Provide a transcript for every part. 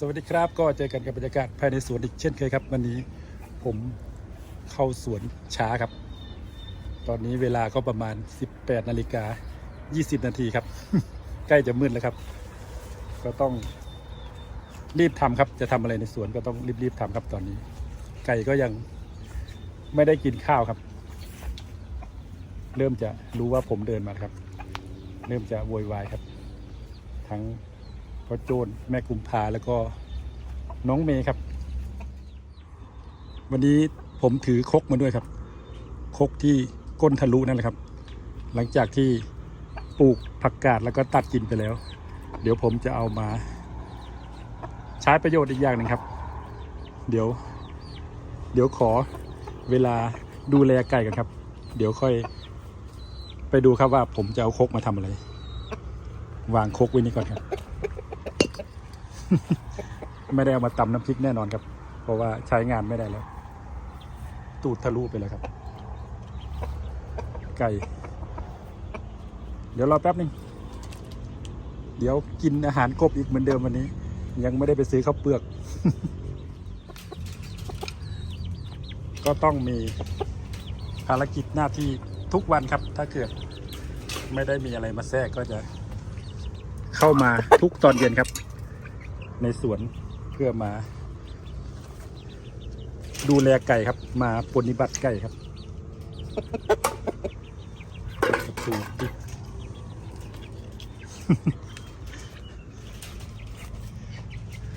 สวัสดีครับก็เจอกันกับบรรยากาศภายในสวนอีกเช่นเคยครับ วันนี้ผมเข้าสวนช้าครับ ตอนนี้เวลาก็ประมาณ 18นาฬิกา20 นาทีครับ ใกล้จะมืดแล้วครับ ก็ต้องรีบทำครับจะทำอะไรในสวนก็ต้องรีบๆทำครับตอนนี้ ไก่ก็ยังไม่ได้กินข้าวครับ เริ่มจะรู้ว่าผมเดินมาครับ เริ่มจะโวยวายครับ ทั้ง พ่อโจนแม่กุมภาแล้วก็น้องเมย์ครับ วันนี้ผมถือคกมาด้วยครับ คกที่ก้นทะลุนั่นแหละครับ หลังจากที่ปลูกผักกาดแล้วก็ตัดกินไปแล้ว เดี๋ยวผมจะเอามา ใช้ประโยชน์อีกอย่างหนึ่งครับ เดี๋ยว เดี๋ยวขอเวลาดูแลไก่กันครับ เดี๋ยวค่อย ไปดูครับว่าผมจะเอาคกมาทำอะไร วางคกไว้นี่ก่อนครับ ไม่ได้เอามาตำน้ำพริกแน่นอนครับ เพราะว่าใช้งานไม่ได้แล้ว ตูดทะลุไปแล้วครับ ไก่ เดี๋ยวรอแป๊บหนึ่งเดี๋ยวกินอาหารกบอีกเหมือนเดิมวันนี้ ยังไม่ได้ไปซื้อข้าวเปลือก ก็ต้องมีภารกิจหน้าที่ทุกวันครับ ถ้าเกิดไม่ได้มีอะไรมาแทรกก็จะ เข้ามาทุกตอนเย็นครับ ในสวนเพื่อมา ดูแลไก่ครับ มาปฏิบัติไก่ครับประตูปิด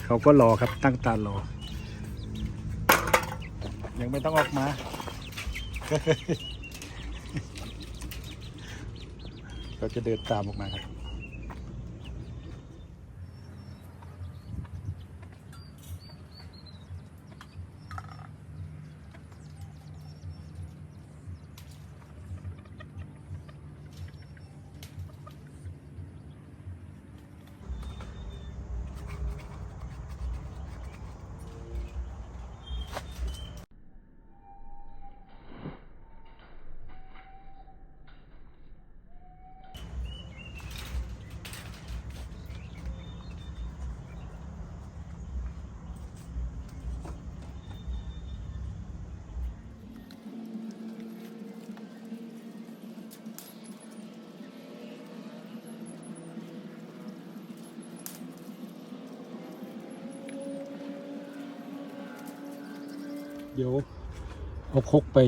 เขาก็รอครับตั้งตารอ ยังไม่ต้องออกมาเขาจะเดินตามออกมาครับ เดี๋ยวเอาคกไป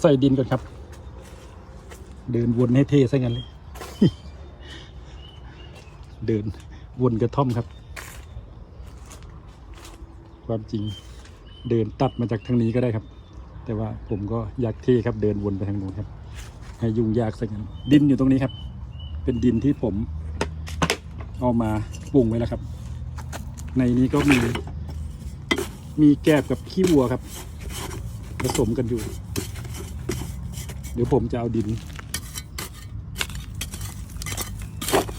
ใส่ดินก่อนครับ เดินวนให้เท่ซะงั้นเลย เดินวนกระท่อมครับ ความจริงเดินตัดมาจากทางนี้ก็ได้ครับ แต่ว่าผมก็อยากเท่ครับ เดินวนไปทางโน้นครับ ให้ยุ่งยากซะงั้นดินอยู่ตรงนี้ครับ เป็นดินที่ผม เอามาปรุงไว้แล้วครับ ในนี้ก็มี มีแกบกับขี้วัวครับ ผสมกันอยู่ เดี๋ยวผมจะเอาดิน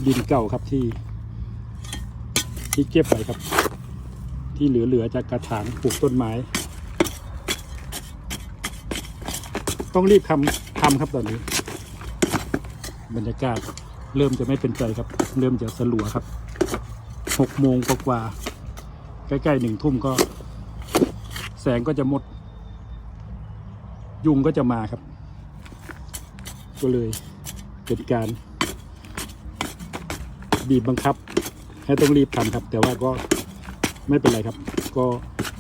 ดินเก่าครับที่ ที่เก็บไว้ครับ ที่เหลือๆจากกระถางปลูกต้นไม้ ต้องรีบทำทำครับตอนนี้ บรรยากาศเริ่มจะไม่เป็นใจครับ เริ่มจะสลัวครับหกโมงกว่าๆใกล้ๆหนึ่งทุ่มก็ แสงก็จะหมด ยุงก็จะมาครับ ก็เลยเป็นการ บีบบังคับ ให้ต้องรีบทำครับ แต่ว่าก็ไม่เป็นไรครับ ก็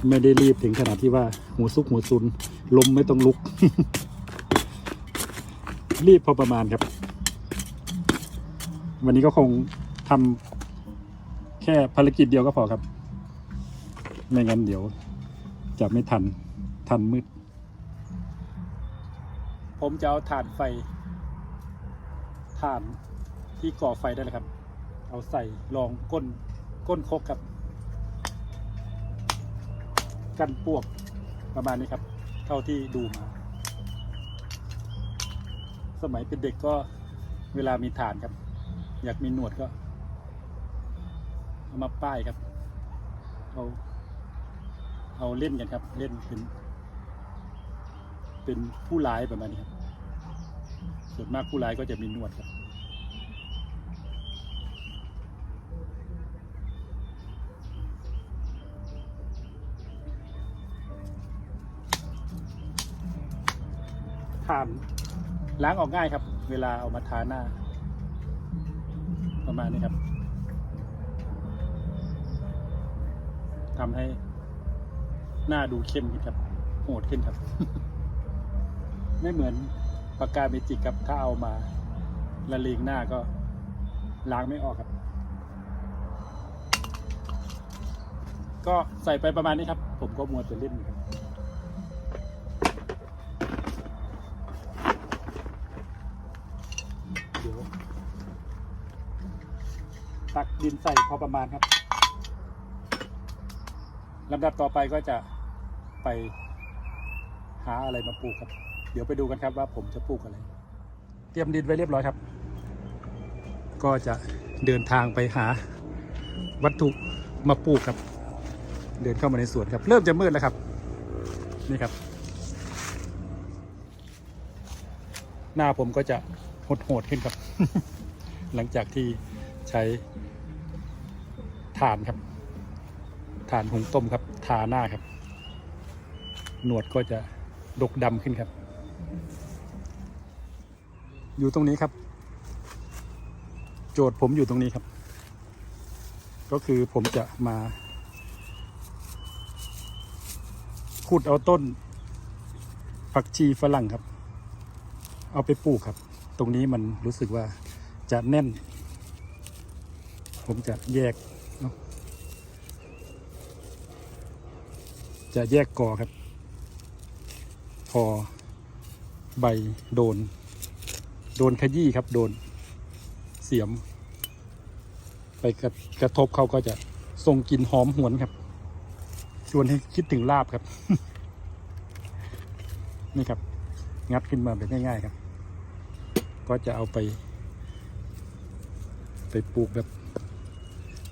ไม่ได้รีบถึงขนาดที่ว่าหัวซุกหัวซุนลมไม่ต้องลุก รีบพอประมาณครับ วันนี้ก็คงทำแค่ภารกิจเดียวก็พอครับ ไม่งั้นเดี๋ยว จะไม่ทัน ทันมืด ผมจะเอาถ่านไฟถ่านที่ก่อไฟได้เลยครับ เอาใส่รองก้นก้นครกครับ กันปวกประมาณนี้ครับ เท่าที่ดูมา สมัยเป็นเด็กก็เวลามีถ่านครับ อยากมีหนวดก็ เอามาป้ายครับ เอา เอาเล่นกันครับ เล่นเป็น เป็นผู้ร้ายประมาณนี้ครับ ส่วนมากผู้ร้ายก็จะมีนวดครับทานล้างออกง่ายครับ เวลาเอามาทาหน้า ประมาณนี้ครับทำให้ หน้าดูเข้มขึ้นครับโหดขึ้นครับ ไม่เหมือนปากกาเมจิกครับถ้าเอามาละเลงหน้าก็ล้างไม่ออกครับ ก็ใส่ไปประมาณนี้ครับ ผมก็มัวแต่เล่นครับเดี๋ยวตักดินใส่พอประมาณครับลำดับต่อไปก็จะ ไปหาอะไรมาปลูกครับ เดี๋ยวไปดูกันครับว่าผมจะปลูกอะไร เตรียมดินไว้เรียบร้อยครับ ก็จะเดินทางไปหาวัตถุมาปลูกครับ เดินเข้ามาในสวนครับ เริ่มจะมืดแล้วครับ นี่ครับ หน้าผมก็จะโหดๆขึ้นครับ หลังจากที่ใช้ถ่านครับถ่านหุงต้มครับทาหน้าครับ หนวดก็จะดกดำขึ้นครับ อยู่ตรงนี้ครับ โจทย์ผมอยู่ตรงนี้ครับ ก็คือผมจะมาขุดเอาต้นผักชีฝรั่งครับ เอาไปปลูกครับ ตรงนี้มันรู้สึกว่าจะแน่น ผมจะแยกจะแยกกอครับ พอใบโดน โดนขยี้ครับ โดนเสียม ไปกระกระทบเขาก็จะส่งกลิ่นหอมหวนครับ ชวนให้คิดถึงลาบครับ นี่ครับ งัดขึ้นมาแบบง่าย ๆครับ ก็จะเอาไป ไปปลูกแบบ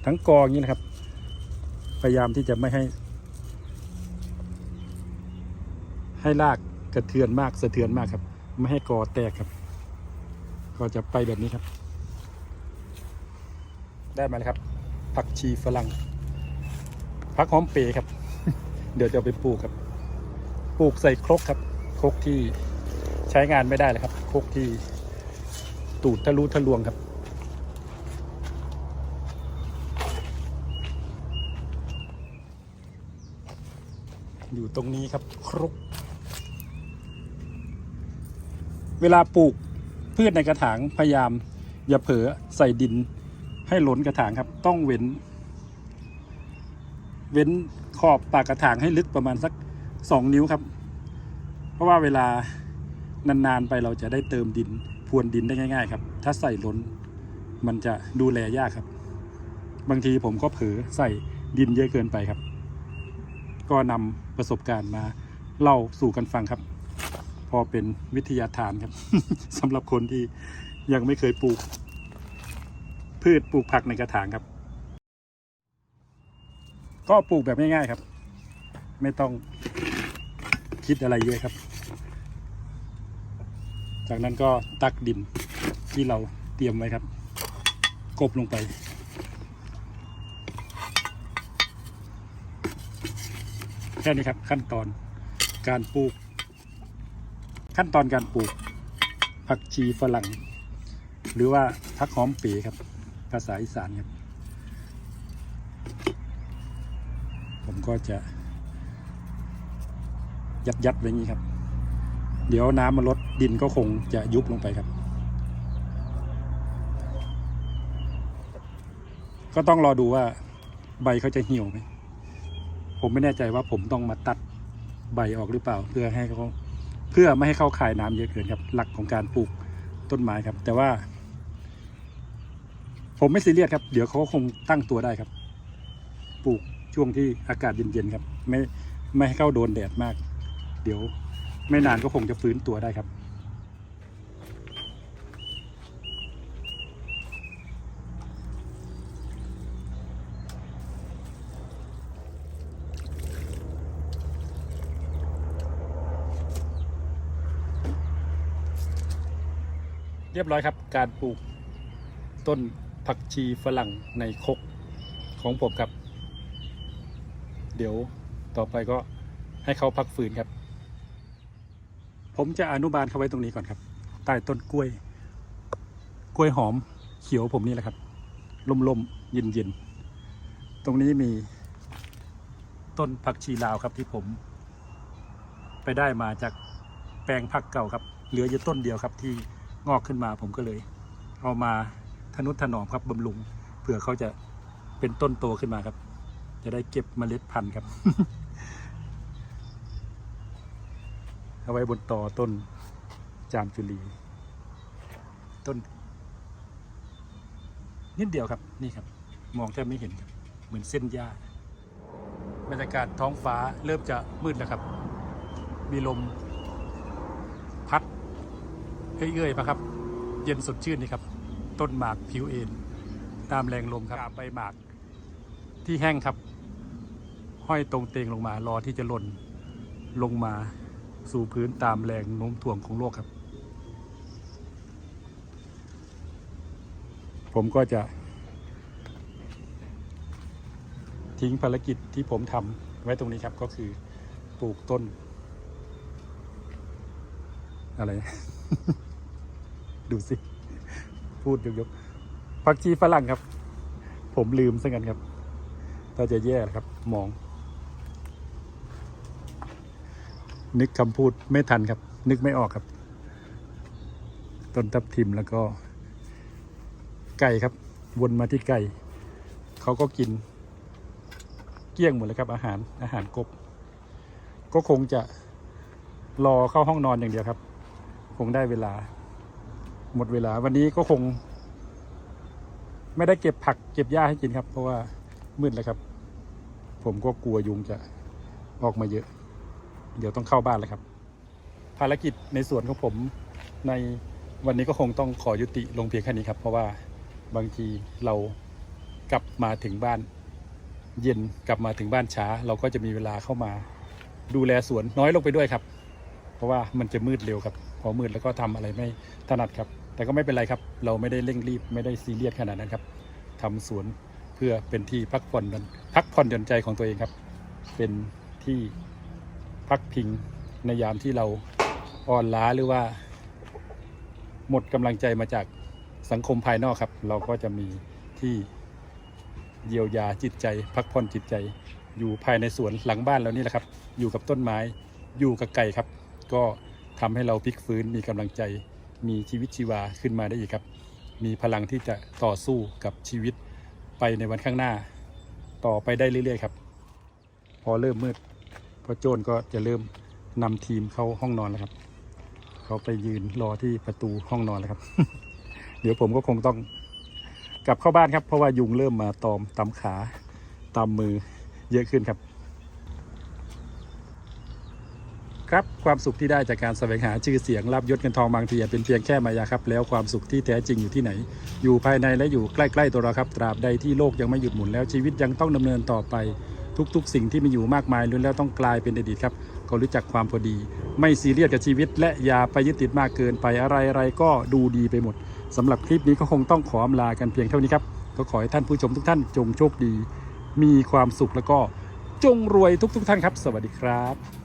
ทั้งกองนี้นะครับ พยายามที่จะไม่ให้ ให้ราก กระเทือนมากสะเทือนมากครับ ไม่ให้กอแตกครับ ก็จะไปแบบนี้ครับ ได้มาแล้วครับ ผักชีฝรั่งผักหอมเปรย์ครับ เดี๋ยวจะไปปลูกครับ ปลูกใส่ครกครับ ครกที่ใช้งานไม่ได้เลยครับ ครกที่ตูดทะลุทะลวงครับอยู่ตรงนี้ครับครก เวลาปลูกพืชในกระถางพยายาม อย่าเผลอใส่ดินให้หล้นกระถางครับ ต้องเว้น เว้นขอบปากกระถางให้ลึกประมาณสักสองนิ้วครับ เพราะว่าเวลานานๆไปเราจะได้เติมดินพรวนดินได้ง่าย ๆ ครับ ถ้าใส่ล้นมันจะดูแลยากครับ บางทีผมก็เผลอใส่ดินเยอะเกินไปครับ ก็นำประสบการณ์มาเล่าสู่กันฟังครับ พอเป็นวิทยาทานครับ สำหรับคนที่ยังไม่เคยปลูก พืชปลูกผักในกระถางครับ ก็ปลูกแบบง่ายๆครับ ไม่ต้องคิดอะไรเยอะครับ จากนั้นก็ตักดินที่เราเตรียมไว้ครับ กบลงไป แค่นี้ครับขั้นตอนการปลูก ขั้นตอนการปลูกผักชีฝรั่ง หรือว่าผักหอมเป๋ครับ ภาษาอีสานครับ ผมก็จะ ยัดยัดๆไว้นี้ครับ เดี๋ยวน้ำมันลดดินก็คงจะยุบลงไปครับ ก็ต้องรอดูว่าใบเขาจะเหี่ยวไหมผมไม่แน่ใจว่าผมต้องมาตัดใบออกหรือเปล่าเพื่อให้เขา เพื่อไม่ให้เข้าคายน้ำเยอะเกินครับ หลักของการปลูกต้นไม้ครับ แต่ว่า ผมไม่ซีเรียสครับ เดี๋ยวเขาก็คงตั้งตัวได้ครับ ปลูกช่วงที่อากาศเย็นๆครับ ไม่ไม่ให้เข้าโดนแดดมาก เดี๋ยวไม่นานก็คงจะฟื้นตัวได้ครับ รียบร้อยครับ การปลูกต้นผักชีฝรั่งในคกของผมครับ เดี๋ยวต่อไปก็ให้เขาพักฟื้นครับ ผมจะอนุบาลเขาไว้ตรงนี้ก่อนครับ ใต้ต้นกล้วย กล้วยหอมเขียวผมนี่แหละครับลมๆเย็นๆ ตรงนี้มีต้นผักชีลาวครับที่ผม ไปได้มาจากแปลงผักเก่าครับ เหลืออยู่ต้นเดียวครับที่ งอกขึ้นมาผมก็เลย เอามาทนุถนอมครับบำรุงเผื่อเขาจะเป็นต้นโตขึ้นมาครับ จะได้เก็บเมล็ดพันธุ์ครับ เอาไว้บนต่อต้นจามจุลี ต้น นิดเดียวครับนี่ครับ มองแทบไม่เห็นครับ เหมือนเส้นหญ้าบรรยากาศท้องฟ้าเริ่มจะมืดแล้วครับ มีลมพัด เอื้อยๆมาครับ เย็นสดชื่นนี่ครับ ต้นหมากผิวเอ็นตามแรงลมครับใบหมาก ที่แห้งครับ ห้อยตรงเตงลงมารอที่จะหล่นลงมาสู่พื้นตามแรงโน้มถ่วงของโลกครับ ผมก็จะ ทิ้งภารกิจที่ผมทำไว้ตรงนี้ครับก็คือปลูกต้น อะไร ดูสิ พูดยกๆผักชีฝรั่งครับ ผมลืมซะกันครับ ถ้าจะแย่ครับ มอง นึกคำพูดไม่ทันครับ นึกไม่ออกครับ ต้นทับทิมแล้วก็ ไก่ครับ วนมาที่ไก่ เขาก็กิน เกลี้ยงหมดเลยครับ อาหารอาหารกบ ก็คงจะรอเข้าห้องนอนอย่างเดียวครับ คงได้เวลา หมดเวลา วันนี้ก็คง ไม่ได้เก็บผักเก็บหญ้าให้กินครับ เพราะว่ามืดแล้วครับ ผมก็กลัวยุงจะออกมาเยอะ เดี๋ยวต้องเข้าบ้านแล้วครับ ภารกิจในส่วนของผมในวันนี้ก็คงต้องขอยุติลงเพียงแค่นี้ครับ เพราะว่าบางทีเรากลับมาถึงบ้าน เย็นกลับมาถึงบ้านช้า เราก็จะมีเวลาเข้ามา ดูแลสวนน้อยลงไปด้วยครับ เพราะว่ามันจะมืดเร็วครับ พอมืดแล้วก็ทำอะไรไม่ถนัดครับ แต่ก็ไม่เป็นไรครับ เราไม่ได้เร่งรีบไม่ได้ซีเรียสขนาดนั้นครับทำสวนเพื่อเป็นที่พักผ่อนหย่อนพักผ่อนหย่อนใจของตัวเองครับ เป็นที่พักพิงในยามที่เราอ่อนล้าหรือว่า หมดกำลังใจมาจากสังคมภายนอกครับ เราก็จะมีที่เยียวยาจิตใจ พักผ่อนจิตใจ อยู่ภายในสวนหลังบ้านเรานี่แหละครับ อยู่กับต้นไม้อยู่กับไก่ครับ ก็ทำให้เราพลิกฟื้นมีกำลังใจ มีชีวิตชีวาขึ้นมาได้อีกครับ มีพลังที่จะต่อสู้กับชีวิตไปในวันข้างหน้า ต่อไปได้เรื่อยๆครับ พอเริ่มมืดพอโจนก็จะเริ่มนำทีมเข้าห้องนอนแล้วครับ เขาไปยืนรอที่ประตูห้องนอนแล้วครับ เดี๋ยวผมก็คงต้องกลับเข้าบ้านครับ เพราะว่ายุงเริ่มมาตอมตาขาตามมือเยอะขึ้นครับ ครับความสุขที่ได้จากการแสวงหาชื่อเสียงรับยศเงินทองบางทีเป็นเพียงแค่มายาครับ แล้วความสุขที่แท้จริงอยู่ที่ไหน อยู่ภายในและอยู่ใกล้ๆตัวเราครับ ตราบใดที่โลกยังไม่หยุดหมุนแล้วชีวิตยังต้องดำเนินต่อไป ทุกๆ สิ่งที่มีอยู่มากมายล้วนแล้วต้องกลายเป็นอดีตครับก็รู้จักความพอดี ไม่ซีเรียสกับชีวิต และอย่าไปยึดติดมากเกินไปอะไรๆก็ดูดีไปหมดสำหรับคลิปนี้ก็คงต้องขออำลากันเพียงเท่านี้ครับก็ขอให้ท่านผู้ชมทุกท่านจงโชคดี มีความสุขแล้วก็จงรวยทุก ๆ ท่านครับ สวัสดีครับ